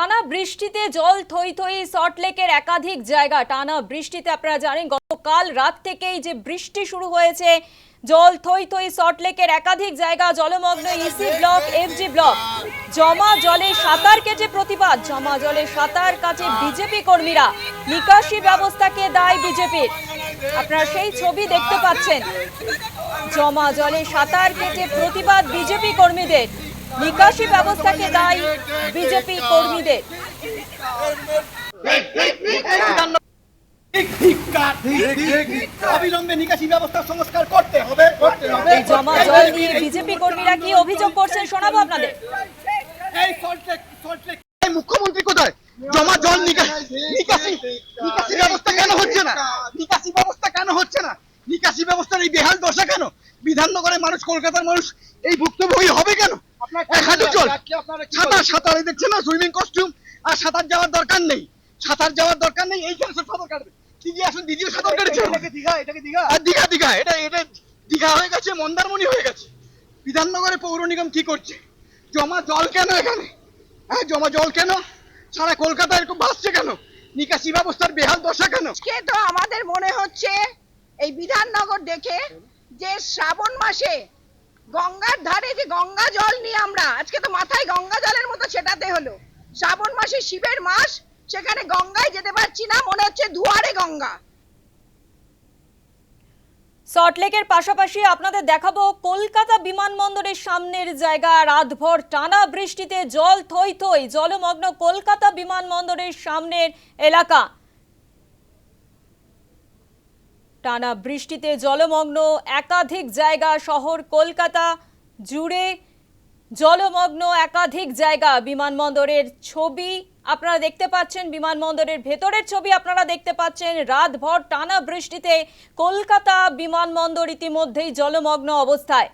টানা বৃষ্টিতে জল থই থই সল্টলেকের একাধিক জায়গা। টানা বৃষ্টিতে আপনারা জানেন, গতকাল রাত থেকেই যে বৃষ্টি শুরু হয়েছে, জল থই থই সল্টলেকের একাধিক জায়গা, জলমগ্ন ইসি ব্লক এফজি ব্লক। জমা জলে সাঁতার কেটে প্রতিবাদ, জমা জলে সাঁতার কাছে বিজেপি কর্মীরা। নিকাশি ব্যবস্থাকে দায় বিজেপির। আপনারা সেই ছবি দেখতে পাচ্ছেন। জমা জলে সাঁতার কেটে প্রতিবাদ বিজেপি কর্মীদের। নিকাশি ব্যবস্থাকে দায়ী বিজেপি কর্মীদের। অবিলম্বে নিকাশি ব্যবস্থা সংস্কার করতে হবে এই জমা জল নিয়ে বিজেপি কর্মীরা কি অভিযোগ করছেন শোনাবো আপনাদের। এই সল্টলেক সল্টলেক মুখ্যমন্ত্রী কোথায়? জমা জল নিকাশি নিকাশি নিকাশি ব্যবস্থা কেন হচ্ছে না? নিকাশি ব্যবস্থা কেন হচ্ছে না? নিকাশি ব্যবস্থার এই বেহাল দশা কেন? বিধাননগরের মানুষ কলকাতার মানুষ এই ভুক্তভোগী হবে কেন? জল সাঁতার সাঁতার দেখছেন না? সুইমিং কস্টিউম আর সাঁতার যাওয়ার দরকার নেই। সাঁতার যাওয়ার দরকার নেই এইখানে সব সাঁতার কাটবে। দিদি আসুন দিদিও সাঁতার কেটেছে। দীঘা এটাকে দীঘা। আর দীঘা দীঘা এটা এটা দীঘা হয়ে গেছে মন্দারমণি হয়ে গেছে। বিধাননগরে পৌর নিগম কি করছে? জমা জল কেন এখানে? হ্যাঁ জমা জল কেন? সারা কলকাতা এরকম ভাসছে কেন? নিকাশি ব্যবস্থার বেহাল দশা কেন? আজকে তো আমাদের মনে হচ্ছে এই বিধাননগর দেখে যে শ্রাবণ মাসে গঙ্গার ধারে যে গঙ্গা জল নিয়ে আমরা, আজকে তো মাথায় গঙ্গা জলের মতো ছেটাতে হলো। শ্রাবণ মাসে শিবের মাস, সেখানে গঙ্গায় যেতে পারছি না, মনে হচ্ছে দুয়ারে গঙ্গা। সল্টলেকের পাশাপাশি আপনাদের দেখাবো কলকাতা বিমানবন্দরের সামনের জায়গা। রাতভর টানা বৃষ্টিতে জল থই থই জলমগ্ন কলকাতা বিমানবন্দরের সামনের এলাকা। টানা বৃষ্টিতে জলমগ্ন একাধিক জায়গা শহর কলকাতা জুড়ে জলমগ্ন একাধিক জায়গা বিমানবন্দরের ছবি আপনারা দেখতে পাচ্ছেন, বিমানবন্দরের ভেতরের ছবি আপনারা দেখতে পাচ্ছেন। রাতভর টানা বৃষ্টিতে কলকাতা বিমানবন্দর ইতিমধ্যেই জলমগ্ন অবস্থায়।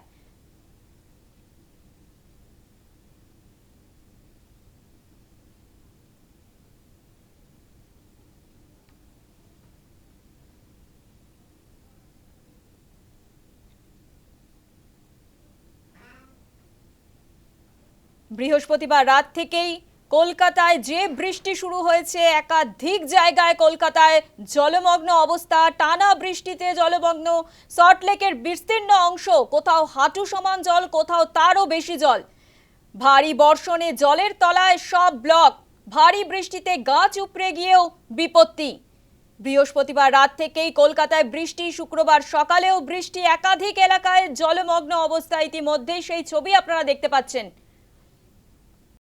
বৃহস্পতিবার রাত থেকেই কলকাতায় যে বৃষ্টি শুরু হয়েছে, একাধিক জায়গায় কলকাতায় জলমগ্ন অবস্থা। টানা বৃষ্টিতে জলমগ্ন সল্টলেকের বিস্তীর্ণ অংশ, কোথাও হাঁটু সমান জল, কোথাও তারও বেশি জল। ভারী বর্ষণে জলের তলায় সব ব্লক, ভারী বৃষ্টিতে গাছ উপড়ে গিয়েও বিপত্তি। বৃহস্পতিবার রাত থেকেই কলকাতায় বৃষ্টি, শুক্রবার সকালেও বৃষ্টি একাধিক এলাকায় জলমগ্ন অবস্থা। ইতিমধ্যেই সেই ছবি আপনারা দেখতে পাচ্ছেন।